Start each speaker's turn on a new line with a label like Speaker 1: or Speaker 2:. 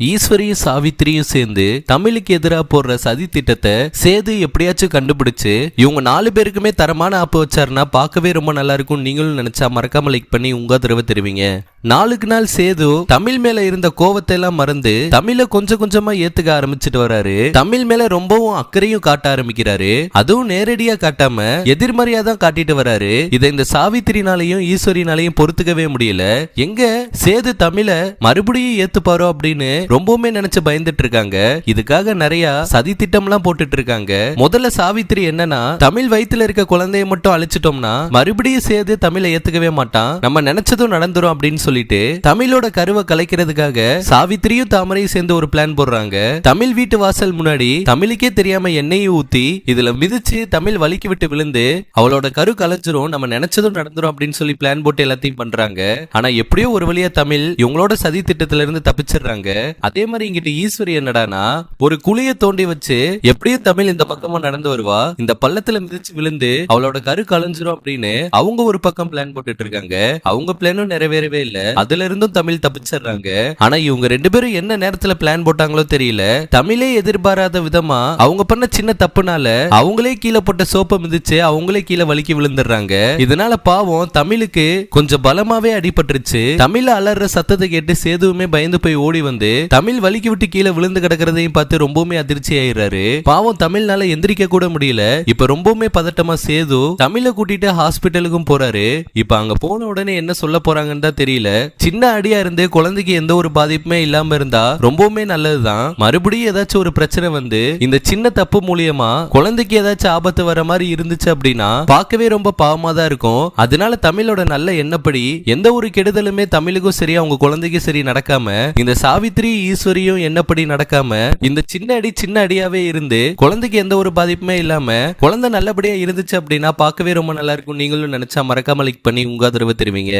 Speaker 1: ஈஸ்வரியும் சாவித்திரியும் சேர்ந்து தமிழுக்கு எதிராக போடுற சதி திட்டத்தை சேது எப்படியாச்சும் கண்டுபிடிச்சு இவங்க நாலு பேருக்குமே தரமான ஆப்பு வச்சாருன்னா பார்க்கவே ரொம்ப நல்லா இருக்கும் நீங்களும் நினைச்சா மறக்காம லைக் பண்ணி உங்க தடவை தெரிவிங்க. நாளுக்கு நாள் சேது தமிழ் மேல இருந்த கோவத்தை எல்லாம் மறந்து தமிழை கொஞ்சம் கொஞ்சமா ஏத்துக்க ஆரம்பிச்சிட்டு வராரு. தமிழ் மேல ரொம்பவும் அக்கறையும் காட்ட ஆரம்பிக்கிறாரு. அதுவும் நேரடியா காட்டாம எதிர்மறையா தான் காட்டிட்டு வராரு. இதை இந்த சாவித்திரினாலையும் ஈஸ்வரினாலையும் பொறுத்துக்கவே முடியல. எங்க சேது தமிழ மறுபடியும் ஏத்துப்பாரோ அப்படின்னு ரொம்பவுமே நினைச்சு பயந்துட்டு இருக்காங்க. இதுக்காக நிறைய சதி திட்டம் எல்லாம் போட்டுட்டு இருக்காங்க. முதல்ல சாவித்திரி என்னன்னா தமிழ் வயித்துல இருக்க குழந்தைய மட்டும் அழிச்சிட்டோம்னா மறுபடியும் சேது தமிழை ஏத்துக்கவே மாட்டான். நம்ம நினைச்சதும் நடந்துரும் அப்படின்னு சொல்லி சொல்லிட்டு தமிழோட கருவை கலைக்கிறதுக்காக சாவித்திரியும் தாமரையும் சேர்ந்து ஒரு பிளான் போடுறாங்க. தமிழ் வீட்டு வாசல் முன்னாடி தமிழுக்கே தெரியாம எண்ணெயை ஊத்தி இதுல மிதிச்சு தமிழ் வலிக்கு விட்டு விழுந்து அவளோட கரு கலைஞ்சிரும் நம்ம நினைச்சதும் நடந்துரும் அப்படின்னு சொல்லி பிளான் போட்டு எல்லாத்தையும் பண்றாங்க. ஆனா எப்படியோ ஒரு வழியா தமிழ் இவங்களோட சதி திட்டத்துல இருந்து தப்பிச்சிடுறாங்க. அதே மாதிரி இங்கிட்ட ஈஸ்வரி என்னடானா ஒரு குழிய தோண்டி வச்சு எப்படியோ தமிழ் இந்த பக்கமா நடந்து வருவா இந்த பள்ளத்துல மிதிச்சு விழுந்து அவளோட கரு கலைஞ்சிரும் அப்படின்னு அவங்க ஒரு பக்கம் பிளான் போட்டுட்டு இருக்காங்க. அவங்க பிளானும் நிறைவேறவே இல்லை. அதுல இருந்தும் தமிழ் தப்பிச்சிடுறாங்க. ஆனா இவங்க ரெண்டு பேரும் என்ன நேரத்துல பிளான் போட்டாங்களோ தெரியல. தமிழே எதிர்பாராத விதமா அவங்க பண்ண சின்ன தப்புனால அவங்களே கீழே போட்ட சோப்பை மிதிச்சு அவங்களே கீழே வலிக்கி விழுந்துடுறாங்க. இதனால பாவம் தமிழுக்கு கொஞ்சம் பலமாவே அடிபட்டுருச்சு. தமிழ் அலற சத்தத்தை கேட்டு சேதுவுமே பயந்து போய் ஓடி வந்து தமிழ் வலிக்கி விட்டு கீழே விழுந்து கிடக்கிறதையும் பார்த்து ரொம்பவுமே அதிர்ச்சி ஆயிடுறாரு. பாவம் தமிழ்னால எந்திரிக்க கூட முடியல. இப்ப ரொம்பவுமே பதட்டமா சேது தமிழ கூட்டிட்டு ஹாஸ்பிட்டலுக்கும் போறாரு. இப்ப அங்க போன உடனே என்ன சொல்ல போறாங்கன்னு தான் தெரியல. சின்ன அடியா இருந்து குழந்தைக்கு எந்த ஒரு பாதிப்புமே இல்லாம இருந்தா ரொம்பவுமே நல்லதுதான். மறுபடியும் ஏதாச்சும் ஒரு பிரச்சனை வந்து இந்த சின்ன தப்பு மூலியமா குழந்தைக்கு ஏதாச்சும் ஆபத்து வர மாதிரி இருந்துச்சு அப்படின்னா பார்க்கவே ரொம்ப பாவமா தான் இருக்கும். அதனால தமிழோட நல்ல எண்ணப்படி எந்த ஒரு கெடுதலுமே தமிழுக்கும் சரி அவங்க குழந்தைக்கும் சரி நடக்காம இந்த சாவித்திரி ஈஸ்வரியும் எண்ணப்படி நடக்காம இந்த சின்ன அடி சின்ன அடியாவே இருந்து குழந்தைக்கு எந்த ஒரு பாதிப்புமே இல்லாம குழந்தை நல்லபடியா இருந்துச்சு அப்படின்னா பார்க்கவே ரொம்ப நல்லா இருக்கும். நீங்களும் நினைச்சா மறக்காம லைக் பண்ணி உங்க ஆதரவு தெரிவிங்க.